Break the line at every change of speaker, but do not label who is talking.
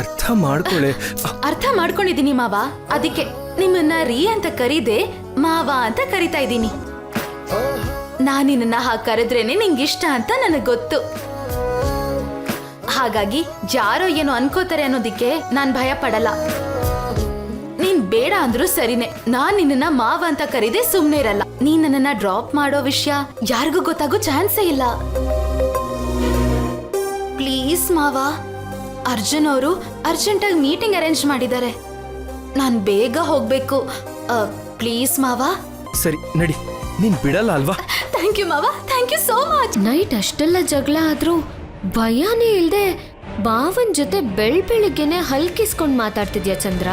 ಅರ್ಥ ಮಾಡ್ಕೊಳ್ಳೆ
ಅರ್ಥ ಮಾಡ್ಕೊಂಡಿದೀನಿ ಮಾವ. ಅದಕ್ಕೆ ನಿಮ್ಮನ್ನ ರೀ ಅಂತ ಕರೀದೆ, ಮಾವ ಅಂತ ಕರಿತಾ ಇದ್ದೀನಿ. ನಾನು ನಿನ್ನ ಹಾಗೆ ಕರೆದ್ರೇನೆ ನಿಂಗಿಷ್ಟ ಅಂತ ನನಗೆ ಗೊತ್ತು. ಹಾಗಾಗಿ ಯಾರೋ ಏನೋ ಅನ್ಕೋತಾರೆ ಅನ್ನೋದಿಕ್ಕೆ ನಾನು ಭಯ ಪಡಲ್ಲ. ನೀನ್ ಬೇಡ ಅಂದ್ರೂ ಸರಿನೆ. ನಾನ್ ನಿನ್ನ ಮಾವ ಅಂತ ಕರೀದೆ ಸುಮ್ನೆ ಇರಲ್ಲ. ನೀನ್ ನನ್ನನ್ನ ಡ್ರಾಪ್ ಮಾಡೋ ವಿಷಯ ಯಾರಿಗೂ ಗೊತ್ತಾಗೋ ಚಾನ್ಸೇ ಇಲ್ಲ. ಪ್ಲೀಸ್ ಮಾವ. ಅರ್ಜುನ್ ಅವರು ಅರ್ಜೆಂಟಾಗಿ ಮೀಟಿಂಗ್ ಅರೇಂಜ್ ಮಾಡಿದ್ದಾರೆ. ನಾನು ಬೇಗ ಹೋಗ್ಬೇಕು. ಪ್ಲೀಸ್ ಮಾವ.
ಸರಿ ನಡಿ. ನೀನ್ ಬಿಡಲ್ಲ ಅಲ್ವಾ?
ಥ್ಯಾಂಕ್ ಯು ಮಾವ thank you so much.
Night ಅಷ್ಟೆಲ್ಲ ಜಗಳ ಆದ್ರೂ ಭಯನೇ ಇಲ್ದೆ ಬಾವನ್ ಜೊತೆ ಬೆಳ್ ಬೆಳಿಗ್ಗೆನೆ ಹಲ್ಕಿಸ್ಕೊಂಡ್ ಮಾತಾಡ್ತಿದ್ಯಾ ಚಂದ್ರ?